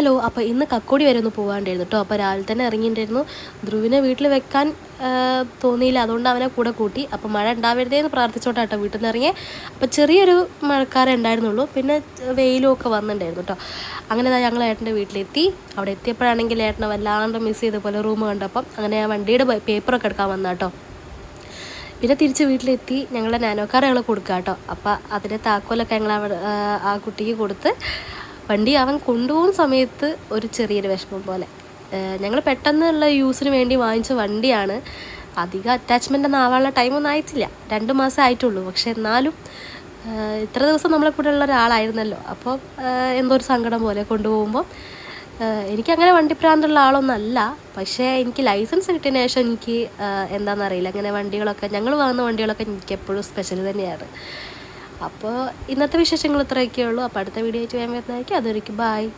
Hello അപ്പോൾ ഇന്ന് കക്കോടി വരെ ഒന്ന് പോകാണ്ടായിരുന്നു കേട്ടോ അപ്പോൾ രാവിലെ തന്നെ ഇറങ്ങിയിട്ടുണ്ടായിരുന്നു ധ്രുവിനെ വീട്ടിൽ വെക്കാൻ തോന്നിയില്ല. അതുകൊണ്ട് അവനെ കൂടെ കൂട്ടി. അപ്പോൾ മഴ ഉണ്ടാവരുതേ എന്ന് പ്രാർത്ഥിച്ചോട്ടാ കേട്ടോ വീട്ടിൽ നിന്ന് ഇറങ്ങിയേ. അപ്പോൾ ചെറിയൊരു മഴക്കാരേ ഉണ്ടായിരുന്നുള്ളൂ പിന്നെ വെയിലും ഒക്കെ വന്നിട്ടുണ്ടായിരുന്നു കേട്ടോ അങ്ങനെ ഞങ്ങൾ ഏട്ടന്റെ വീട്ടിലെത്തി. അവിടെ എത്തിയപ്പോഴാണെങ്കിൽ ഏട്ടനെ വല്ലാണ്ട് മിസ് ചെയ്ത പോലെ റൂം കണ്ടപ്പം അങ്ങനെ വണ്ടിയുടെ പേപ്പറൊക്കെ എടുക്കാൻ വന്ന കേട്ടോ പിന്നെ തിരിച്ച് വീട്ടിലെത്തി. ഞങ്ങളുടെ നാനോ കാർ ഞങ്ങൾ കൊടുക്കുക കേട്ടോ അപ്പോൾ അതിന്റെ താക്കോലൊക്കെ ഞങ്ങൾ ആ കുട്ടിക്ക് കൊടുത്ത് വണ്ടി അവൻ കൊണ്ടുപോകുന്ന സമയത്ത് ഒരു ചെറിയൊരു വിഷമം പോലെ. ഞങ്ങൾ പെട്ടെന്നുള്ള യൂസിന് വേണ്ടി വാങ്ങിച്ച വണ്ടിയാണ്. അധികം അറ്റാച്ച്മെന്റ് ഒന്നും ടൈമൊന്നും ആയിട്ടില്ല. രണ്ട് മാസം ആയിട്ടുള്ളൂ. പക്ഷെ എന്നാലും ഇത്ര ദിവസം നമ്മളെ കൂടെ ഉള്ള ഒരാളായിരുന്നല്ലോ. അപ്പോൾ എന്തോ ഒരു സങ്കടം പോലെ കൊണ്ടുപോകുമ്പോൾ എനിക്കങ്ങനെ വണ്ടിപ്രാന്തുള്ള ആളൊന്നല്ല പക്ഷേ എനിക്ക് ലൈസൻസ് കിട്ടിയതിന് ശേഷം എനിക്ക് എന്താണെന്നറിയില്ല അങ്ങനെ വണ്ടികളൊക്കെ ഞങ്ങൾ വാങ്ങുന്ന വണ്ടികളൊക്കെ എനിക്ക് എപ്പോഴും സ്പെഷ്യൽ തന്നെയാണ്. അപ്പോൾ ഇന്നത്തെ വിശേഷങ്ങൾ ഇത്രയൊക്കെയുള്ളൂ അപ്പോൾ അടുത്ത വീഡിയോ ആയിട്ട് ഞാൻ വരുന്നതായിരിക്കും. അതൊരിക്കും ബായ്